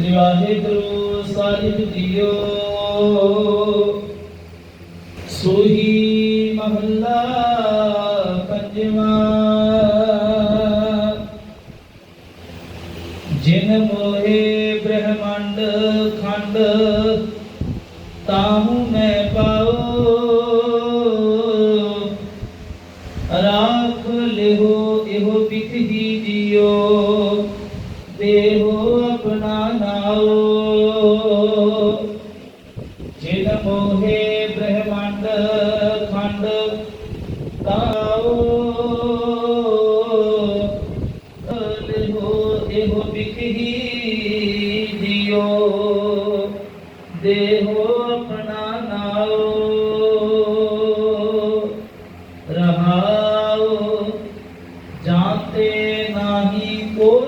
ਸ੍ਰੀ ਵਾਹਿਗੁਰੂ ਸਾਹਿਬ JIO ਸੋਹੀ ਮਹੱਲਾ ਪੰਜਵਾਂ। ਜਿਨ ਮੋਹੇ ਬ੍ਰਹਮੰਡ ਖੰਡ, ਤਾਹੂ ਮੈਂ ਪਾਉ ਰਾਖ ਲਿਹੋ, ਇਹੋ ਬਿਕਹੀ ਜਿਓ ਦੇਹੋ ਆਪਣਾ ਨਾਉ। ਜਿਨ ਮੋਹੇ ਬ੍ਰਹਮੰਡ ਖੰਡ ਤਾਉ। ਲਿਹੋ ਇਹੋ ਬਿਕਹੀ ਜਿਓ ਦੇਹੋ ਆਪਣਾ ਨਾਉ। ਰਹਾਉ ਜਾਤੇ ਨਾਹੀ ਕੋ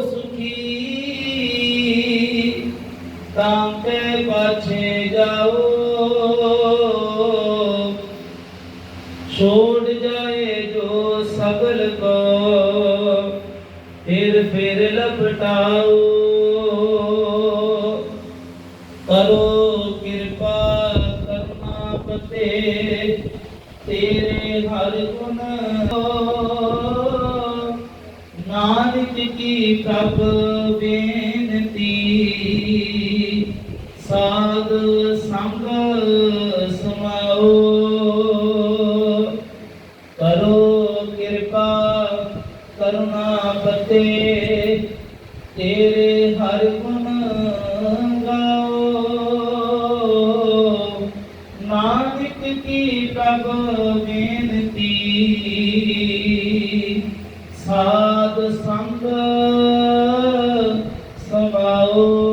ਕੇ ਪਾਛੇ ਜਾਓ। ਛੋੜ ਜਾਏ ਜੋ ਸਗਲ ਕੋ, ਫਿਰ ਫਿਰ ਲਪਟਾਓ। ਕਰੋ ਕਿਰਪਾ ਕਰਨਾ ਪਤੇ, ਤੇਰੇ ਹਰ ਗੁਣ ਨਾਨਕ ਕੀ ਪ੍ਰਭ ਬੇਨਤੀ ਸੰਗ ਸਮਾਓ। ਕਰੋ ਕਿਰਪਾ, ਕਰੁਣਾ ਪਤੇ, ਤੇਰੇ ਹਰ ਗੁਣ ਗਾਓ। ਨਾਨਕ ਕੀ ਪ੍ਰਭ ਬੇਨਤੀ, ਸਾਧ ਸੰਗ ਸਮਾਓ।